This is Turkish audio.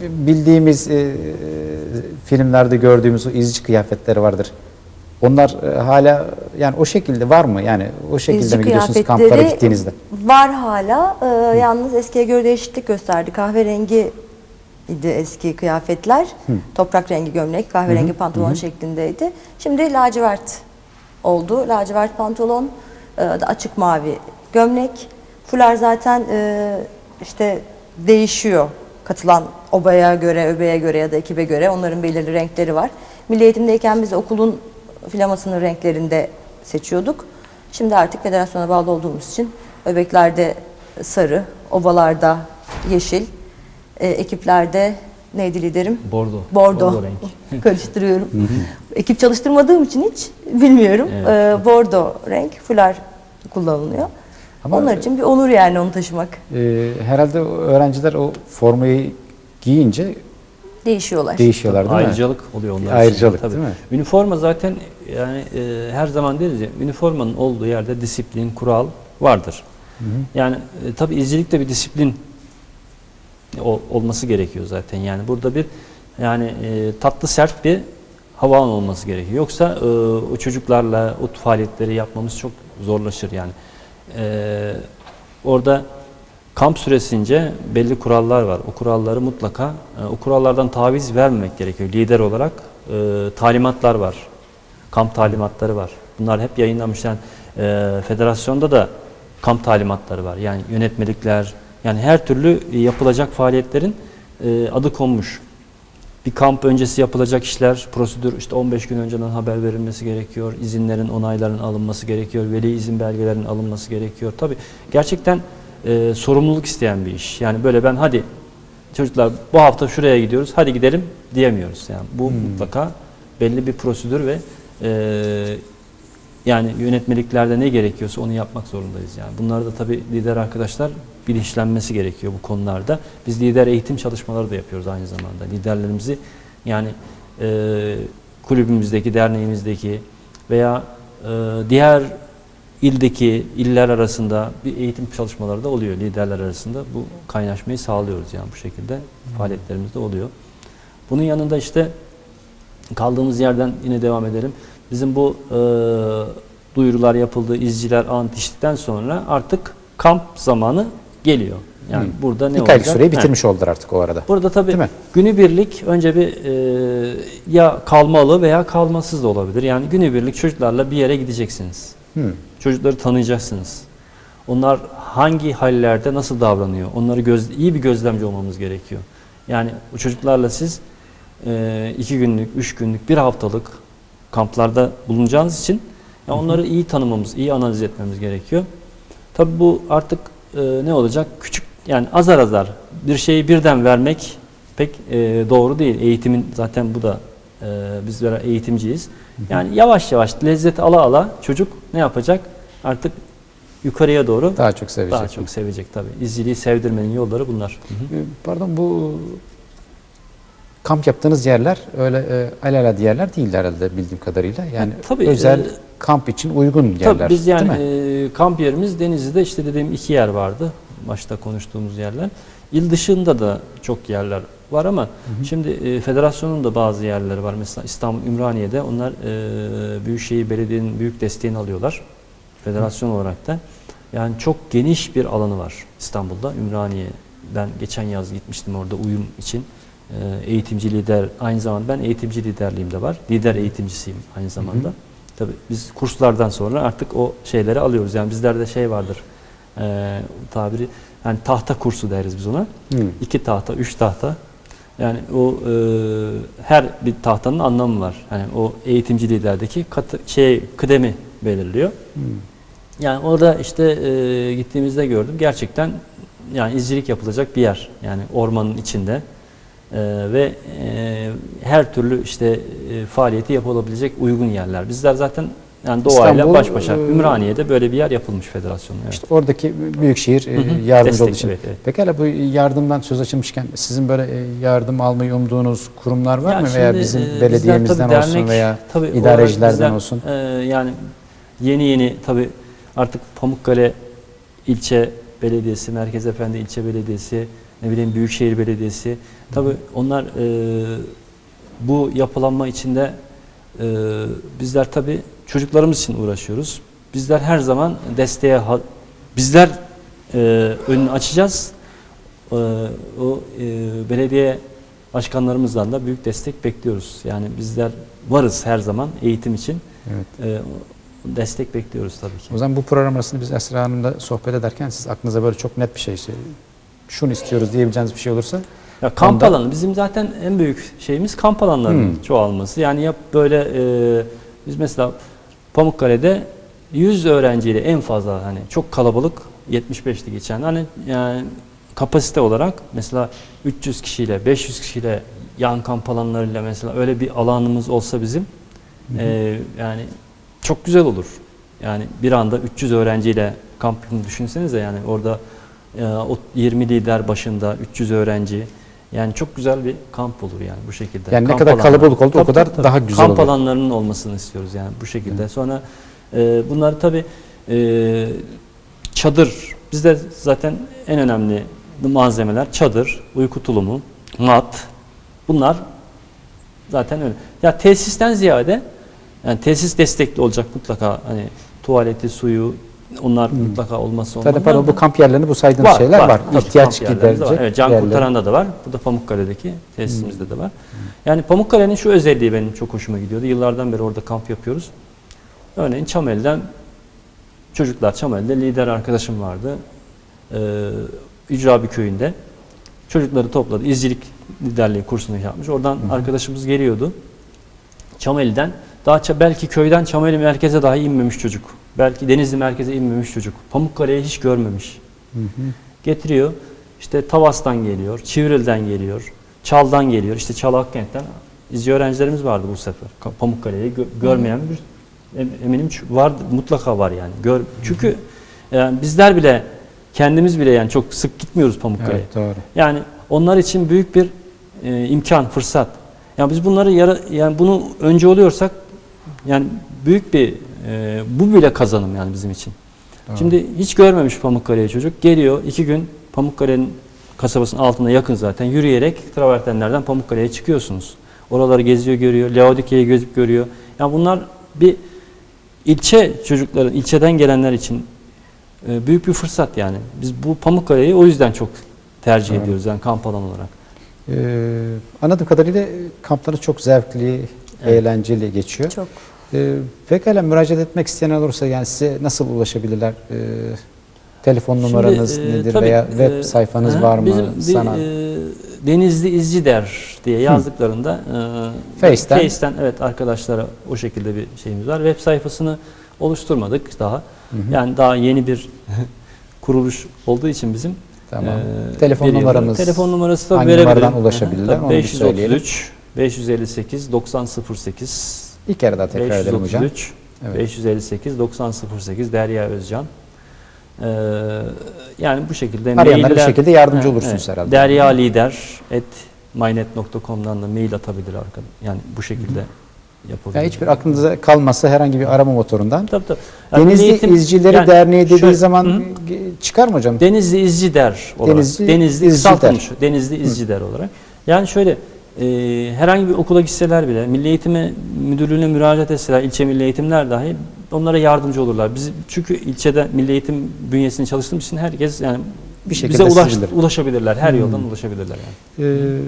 bildiğimiz e, filmlerde gördüğümüz o izci kıyafetleri vardır. Onlar e, hala yani o şekilde var mı? Yani o şekilde İzci mi gidiyorsunuz kamplara gittiğinizde? Var hala. Ee, yalnız eskiye göre değişiklik gösterdi. Kahverengi idi eski kıyafetler. Toprak rengi gömlek, kahverengi pantolon şeklindeydi. Şimdi lacivert oldu. Lacivert pantolon, e, açık mavi gömlek. Fular zaten e, işte değişiyor. Katılan obaya göre, öbeğe göre ya da ekibe göre onların belirli renkleri var. Milli eğitimdeyken biz okulun filamasının renklerinde seçiyorduk. Şimdi artık federasyona bağlı olduğumuz için öbeklerde sarı, ovalarda yeşil, e, ekiplerde neydi liderim? Bordo. Bordo. Bordo renk. Karıştırıyorum. Ekip çalıştırmadığım için hiç bilmiyorum. Evet. E, bordo renk, fular kullanılıyor. Ama- Onlar için bir onur yani onu taşımak. E, herhalde öğrenciler o formayı giyince Değişiyorlar. değişiyorlar değil mi? Ayrıcalık oluyor onlar için. Ayrıcalık Tabii. değil mi? Üniforma zaten yani e, her zaman deriz ya üniformanın olduğu yerde disiplin, kural vardır. Yani e, tabii izcilikte bir disiplin o- olması gerekiyor zaten. Yani burada bir yani e, tatlı sert bir havan olması gerekiyor. Yoksa e, o çocuklarla o faaliyetleri yapmamız çok zorlaşır yani. E, orada kamp süresince belli kurallar var. O kuralları mutlaka e, o kurallardan taviz vermemek gerekiyor. Lider olarak e, talimatlar var. Kamp talimatları var. Bunlar hep yayınlanmış. Yani e, federasyonda da kamp talimatları var. Yani yönetmelikler, yani her türlü yapılacak faaliyetlerin e, adı konmuş. Bir kamp öncesi yapılacak işler, prosedür işte 15 gün önceden haber verilmesi gerekiyor. izinlerin, onayların alınması gerekiyor. Veli izin belgelerinin alınması gerekiyor. Tabii gerçekten e, sorumluluk isteyen bir iş. Yani böyle ben hadi çocuklar bu hafta şuraya gidiyoruz, hadi gidelim diyemiyoruz. Yani bu mutlaka belli bir prosedür ve e, yani yönetmeliklerde ne gerekiyorsa onu yapmak zorundayız. Yani bunları da tabii lider arkadaşlar bilinçlenmesi gerekiyor bu konularda. Biz lider eğitim çalışmaları da yapıyoruz aynı zamanda. Liderlerimizi yani e, kulübümüzdeki, derneğimizdeki veya e, diğer ildeki iller arasında bir eğitim çalışmaları da oluyor liderler arasında. Bu kaynaşmayı sağlıyoruz yani bu şekilde faaliyetlerimiz de oluyor. Bunun yanında işte kaldığımız yerden yine devam edelim. Bizim bu e, duyurular yapıldı, izciler ant içtikten sonra artık kamp zamanı geliyor. Yani Hı. burada ne İlk olacak? süreyi bitirmiş oldular artık o arada. Burada tabii günübirlik önce bir e, ya kalmalı veya kalmasız da olabilir. Yani günübirlik çocuklarla bir yere gideceksiniz. Hı. Çocukları tanıyacaksınız. Onlar hangi hallerde nasıl davranıyor? Onları göz, iyi bir gözlemci olmamız gerekiyor. Yani bu çocuklarla siz e, iki günlük, üç günlük, bir haftalık kamplarda bulunacağınız için ya onları iyi tanımamız, iyi analiz etmemiz gerekiyor. Tabii bu artık e, ne olacak? Küçük yani azar azar bir şeyi birden vermek pek e, doğru değil. Eğitimin zaten bu da e, bizler eğitimciyiz. Yani yavaş yavaş lezzet ala ala çocuk ne yapacak? Artık yukarıya doğru Daha çok sevecek. daha çok sevecek tabii. İzciliği sevdirmenin yolları bunlar. E, Pardon bu kamp yaptığınız yerler öyle e, alelade yerler değil herhalde bildiğim kadarıyla. Yani tabii, özel e, kamp için uygun yerler. Tabii biz yani e, kamp yerimiz Denizli'de işte dediğim iki yer vardı. Başta konuştuğumuz yerler. İl dışında da çok yerler var ama şimdi e, federasyonun da bazı yerleri var. Mesela İstanbul Ümraniye'de onlar e, Büyükşehir Belediye'nin büyük desteğini alıyorlar. Federasyon olarak da. Yani çok geniş bir alanı var İstanbul'da. Ümraniye ben geçen yaz gitmiştim orada uyum için. E, eğitimci lider aynı zamanda ben eğitimci liderliğim de var. Lider eğitimcisiyim aynı zamanda. Tabii biz kurslardan sonra artık o şeyleri alıyoruz. Yani bizlerde şey vardır. E, tabiri yani tahta kursu deriz biz ona. Hı. İki tahta, üç tahta. Yani o e, her bir tahtanın anlamı var. Yani o eğitimci liderdeki katı, şey kıdemi belirliyor. Yani orada işte e, gittiğimizde gördüm. Gerçekten yani izcilik yapılacak bir yer. Yani ormanın içinde E, ve e, her türlü işte e, faaliyeti yapılabilecek uygun yerler. Bizler zaten yani doğayla İstanbul, baş başa. e, Ümraniye'de böyle bir yer yapılmış federasyonun. Evet. İşte oradaki büyükşehir e, Hı hı, yardımcı destek, olduğu için. evet, evet. Pekala bu yardımdan söz açılmışken sizin böyle e, yardım almayı umduğunuz kurumlar var Ya mı veya bizim e, belediyemizden tabii olsun dernek, veya tabii idarecilerden bizler, olsun? e, yani yeni yeni tabii artık Pamukkale ilçe belediyesi, Merkez Efendi ilçe belediyesi ne bileyim Büyükşehir Belediyesi. Tabii onlar e, bu yapılanma içinde e, bizler tabii çocuklarımız için uğraşıyoruz. Bizler her zaman desteğe bizler e, önünü açacağız. E, o e, belediye başkanlarımızdan da büyük destek bekliyoruz. Yani bizler varız her zaman eğitim için. Evet. E, destek bekliyoruz tabii ki. O zaman bu program arasında biz Esra Hanım'la sohbet ederken siz aklınıza böyle çok net bir şey, şey şunu istiyoruz diyebileceğiniz bir şey olursa Ya kamp Onda- alanı bizim zaten en büyük şeyimiz kamp alanlarının Hmm. çoğalması. Yani yap böyle e, biz mesela Pamukkale'de 100 öğrenciyle en fazla hani çok kalabalık 75'ti geçen hani yani kapasite olarak mesela 300 kişiyle 500 kişiyle yan kamp alanlarıyla mesela öyle bir alanımız olsa bizim e, yani çok güzel olur. Yani bir anda 300 öğrenciyle kampını düşünsenize yani orada o 20 lider başında 300 öğrenci yani çok güzel bir kamp olur yani bu şekilde. Yani ne Kamp kadar alanları. kalabalık oldu o Tabii, kadar tabii, daha güzel Kamp olur. alanlarının olmasını istiyoruz yani bu şekilde. Sonra e, bunları tabii e, çadır bizde zaten en önemli malzemeler çadır, uyku tulumu, mat bunlar zaten öyle. Ya tesisten ziyade yani tesis destekli olacak mutlaka hani tuvaleti, suyu onlar mutlaka olması olmalı. zaten pardon bu kamp yerlerinde bu saydığınız şeyler var. Tabii, İhtiyaç giderecek var. Evet, Can. Kurtaran'da da var. Bu da Pamukkale'deki tesisimizde de var. Yani Pamukkale'nin şu özelliği benim çok hoşuma gidiyordu. Yıllardan beri orada kamp yapıyoruz. Örneğin Çamel'den çocuklar Çamel'de lider arkadaşım vardı. Ee, İcrabi köyünde. Çocukları topladı. İzcilik liderliği kursunu yapmış. Oradan arkadaşımız geliyordu. Çameli'den daha belki köyden Çameli merkeze dahi inmemiş çocuk. Belki Denizli merkeze inmemiş çocuk. Pamukkale'yi hiç görmemiş. Getiriyor. İşte Tavas'tan geliyor, Çivril'den geliyor, Çal'dan geliyor. İşte Çal Akkent'ten izci öğrencilerimiz vardı bu sefer. Ka- Pamukkale'yi gö- görmeyen bir em- eminim var mutlaka var yani. Gör çünkü yani bizler bile kendimiz bile yani çok sık gitmiyoruz Pamukkale'ye. Evet doğru. Yani onlar için büyük bir e, imkan, fırsat. Yani biz bunları yara, yani bunu önce oluyorsak yani büyük bir e, bu bile kazanım yani bizim için. Doğru. Şimdi hiç görmemiş Pamukkale'ye çocuk. Geliyor iki gün Pamukkale'nin kasabasının altında yakın zaten yürüyerek travertenlerden Pamukkale'ye çıkıyorsunuz. Oraları geziyor görüyor. Laodikya'yı gözüp görüyor. Yani bunlar bir ilçe çocukların, ilçeden gelenler için e, büyük bir fırsat yani. Biz bu Pamukkale'yi o yüzden çok tercih Doğru. ediyoruz yani kamp alanı olarak. Ee, anladığım kadarıyla kampları çok zevkli, Evet. eğlenceli geçiyor. Çok. Ee, pekala müracaat etmek isteyen olursa yani size nasıl ulaşabilirler? Ee, telefon Şimdi, numaranız e, nedir tabii, veya web e, sayfanız aha, var mı? Bizim bir, Sanat. e, Denizli İzcider diye yazdıklarında e, Face'ten. Face'ten evet arkadaşlara o şekilde bir şeyimiz var. Web sayfasını oluşturmadık daha. Yani daha yeni bir kuruluş olduğu için bizim Tamam. e, Telefon numaramız Telefon numarası da hangi numaradan ulaşabilirler, onu bir söyleyelim. 533 558 9008 Kere daha tekrar edelim hocam. 533 Evet. 558 9008 Derya Özcan. Ee, yani bu şekilde Arayanlara bir şekilde yardımcı Ha, olursunuz herhalde. Derya Lider et mynet.com'dan da mail atabilir arka. Yani bu şekilde yapabilir. Yani hiçbir aklınıza kalmasa herhangi bir arama motorundan. Tabii tabii. Yani Denizli Eğitim- İzcileri yani Derneği dediği şöyle- zaman Hı çıkar mı hocam? Denizli İzci Der olarak. Denizli Denizli, İzci kısaltılmış. Denizli İzci Der olarak. Yani şöyle e, herhangi bir okula gitseler bile Milli Eğitime Müdürlüğü'ne müracaat etseler ilçe milli eğitimler dahi onlara yardımcı olurlar. Biz çünkü ilçede milli eğitim bünyesini çalıştığımız için herkes yani Bir şekilde bize ulaş, ulaşabilirler. Her yoldan ulaşabilirler yani. Ee,